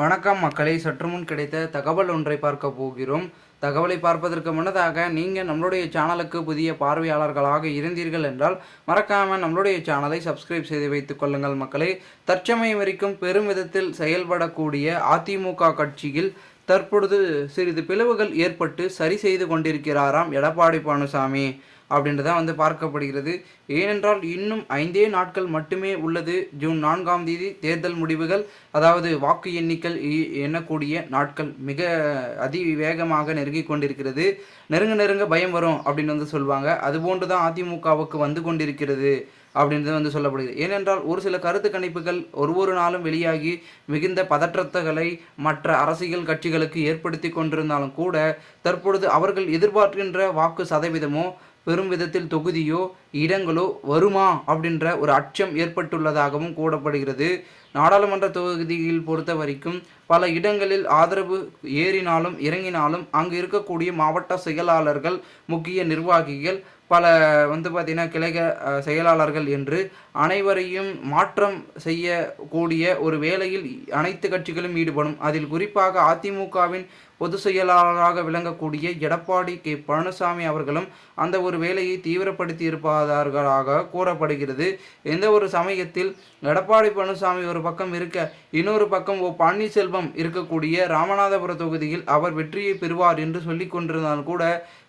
வணக்கம் மக்களை. சற்று முன் கிடைத்த தகவல் ஒன்றை பார்க்க போகிறோம். தகவலை பார்ப்பதற்கு முன்னதாக நீங்கள் நம்மளுடைய சேனலுக்கு புதிய பார்வையாளர்களாக இருந்தீர்கள் என்றால் மறக்காமல் நம்மளுடைய சேனலை சப்ஸ்கிரைப் செய்து வைத்துக் கொள்ளுங்கள் மக்களே. தற்சமயம் வரைக்கும் பெரும் விதத்தில் செயல்படக்கூடிய அதிமுக கட்சியில் தற்பொழுது சிறிது பிளவுகள் ஏற்பட்டு சரி செய்து கொண்டிருக்கிறாராம் எடப்பாடி பழனிசாமி அப்படின்றதான் வந்து பார்க்கப்படுகிறது. ஏனென்றால் இன்னும் ஐந்தே நாட்கள் மட்டுமே உள்ளது. ஜூன் நான்காம் தேதி தேர்தல் முடிவுகள் அதாவது வாக்கு எண்ணிக்கை எண்ணக்கூடிய நாட்கள் மிக அதிவேகமாக நெருங்கி கொண்டிருக்கிறது. நெருங்க நெருங்க பயம் வரும் அப்படின்னு வந்து சொல்லுவாங்க அதுபோன்று தான் அதிமுகவுக்கு வந்து கொண்டிருக்கிறது. அப்படின்றது வந்து சொல்லப்படுகிறது. ஏனென்றால் ஒரு சில கருத்து கணிப்புகள் ஒரு ஒரு நாளும் வெளியாகி மிகுந்த பதற்றத்துகளை மற்ற அரசியல் கட்சிகளுக்கு ஏற்படுத்தி கொண்டிருந்தாலும் கூட தற்பொழுது அவர்கள் எதிர்பார்க்கின்ற வாக்கு சதவீதமோ பெரும் விதத்தில் தொகுதியோ இடங்களோ வருமா அப்படின்ற ஒரு அச்சம் ஏற்பட்டுள்ளதாகவும் கூறப்படுகிறது. நாடாளுமன்ற தொகுதியில் பொறுத்த வரைக்கும் பல இடங்களில் ஆதரவு ஏறினாலும் இறங்கினாலும் அங்கு இருக்கக்கூடிய மாவட்ட செயலாளர்கள் முக்கிய நிர்வாகிகள் பல வந்து பார்த்திங்கன்னா கிளைக செயலாளர்கள் என்று அனைவரையும் மாற்றம் செய்யக்கூடிய ஒரு வேலையில் அனைத்து கட்சிகளும் ஈடுபடும். அதில் குறிப்பாக அதிமுகவின் பொதுச் செயலாளராக விளங்கக்கூடிய எடப்பாடி கே. பழனிசாமி அவர்களும் அந்த ஒரு வேலையை தீவிரப்படுத்தி இருப்பதாக கூறப்படுகிறது. எந்த ஒரு சமயத்தில் எடப்பாடி பழனிசாமி ஒரு பக்கம் இருக்க இன்னொரு பக்கம் ஓ பன்னீர்செல்வம் இருக்கக்கூடிய ராமநாதபுர தொகுதியில் அவர் வெற்றியை பெறுவார் என்று சொல்லி கொண்டிருந்தால் கூட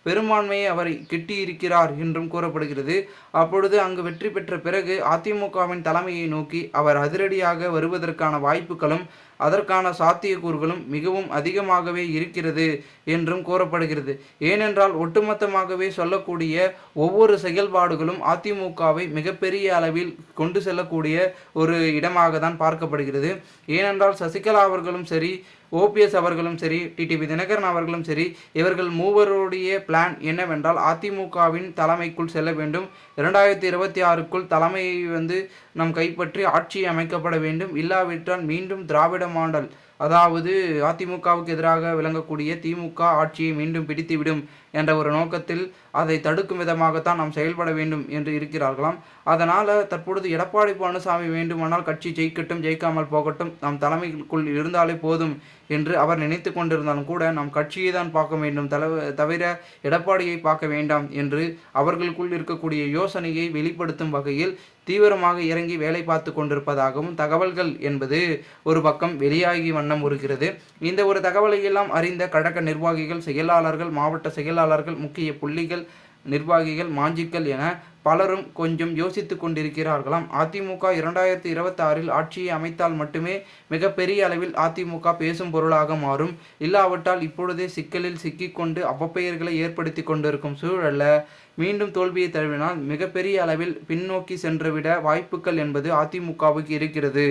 பெரும்பான்மையை அவர் கிட்டியிருக்கிறார் என்றும் கூறப்படுகிறது. அப்பொழுது அங்கு வெற்றி பெற்ற பிறகு அதிமுகவின் தலைமையை நோக்கி அவர் அதிரடியாக வருவதற்கான வாய்ப்புகளும் அதற்கான சாத்தியக்கூறுகளும் மிகவும் அதிகமாகவே இருக்கிறது என்றும் கூறப்படுகிறது. ஏனென்றால் ஒட்டுமொத்தமாகவே சொல்லக்கூடிய ஒவ்வொரு செயல்பாடுகளும் அதிமுகவை மிகப்பெரிய அளவில் கொண்டு செல்லக்கூடிய ஒரு இடமாக தான் பார்க்கப்படுகிறது. ஏனென்றால் சசிகலா அவர்களும் சரி ஓபிஎஸ் அவர்களும் சரி டிடிவி தினகரன் அவர்களும் சரி இவர்கள் மூவருடைய பிளான் என்னவென்றால் அதிமுகவின் தலைமைக்குள் செல்ல வேண்டும். இரண்டாயிரத்தி இருபத்தி ஆறுக்குள் தலைமையை வந்து நம் கைப்பற்றி ஆட்சி அமைக்கப்பட வேண்டும். இல்லாவிட்டால் மீண்டும் திராவிட మోడల్ அதாவது அதிமுகவுக்கு எதிராக விளங்கக்கூடிய திமுக ஆட்சியை மீண்டும் பிடித்துவிடும் என்ற ஒரு நோக்கத்தில் அதை தடுக்கும் விதமாகத்தான் நாம் செயல்பட வேண்டும் என்று இருக்கிறார்களாம். அதனால் தற்பொழுது எடப்பாடி பழனிசாமி வேண்டுமானால் கட்சி ஜெயிக்கட்டும் ஜெயிக்காமல் போகட்டும் நாம் தலைமைக்குள் இருந்தாலே போதும் என்று அவர் நினைத்து கொண்டிருந்தாலும் கூட நாம் கட்சியை தான் பார்க்க வேண்டும் தல தவிர எடப்பாடியை பார்க்க வேண்டாம் என்று அவர்களுக்குள் இருக்கக்கூடிய யோசனையை வெளிப்படுத்தும் வகையில் தீவிரமாக இறங்கி வேலை பார்த்து கொண்டிருப்பதாகவும் தகவல்கள் என்பது ஒரு பக்கம் வெளியாகி வண்ணம் இருக்கிறது இந்த ஒரு தகவலையெல்லாம் அறிந்த கழக நிர்வாகிகள் செயலாளர்கள் மாவட்ட செயலாளர்கள் முக்கிய புள்ளிகள் நிர்வாகிகள் மாஞ்சிக்கள் என பலரும் கொஞ்சம் யோசித்து கொண்டிருக்கிறார்களாம். அதிமுக இரண்டாயிரத்தி இருபத்தி ஆறில் ஆட்சியை அமைத்தால் மட்டுமே மிகப்பெரிய அளவில் அதிமுக பேசும் பொருளாக மாறும். இல்லாவிட்டால் இப்பொழுதே சிக்கலில் சிக்கிக்கொண்டு அவப்பெயர்களை ஏற்படுத்தி கொண்டிருக்கும் சூழல்ல மீண்டும் தோல்வியை தழுவினால் மிகப்பெரிய அளவில் பின்னோக்கி சென்றுவிட வாய்ப்புகள் என்பது அதிமுகவுக்கு இருக்கிறது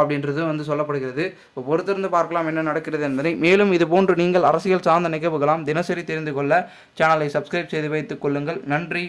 அப்படின்றது வந்து சொல்லப்படுகிறது. இப்போ பொறுத்திருந்து பார்க்கலாம் என்ன நடக்கிறது என்பதை. மேலும் இது போன்று நீங்கள் அரசியல் சார்ந்த நிகழ்வுகளாம் தினசரி தெரிந்து கொள்ள சேனலை சப்ஸ்கிரைப் செய்து வைத்துக் கொள்ளுங்கள். நன்றி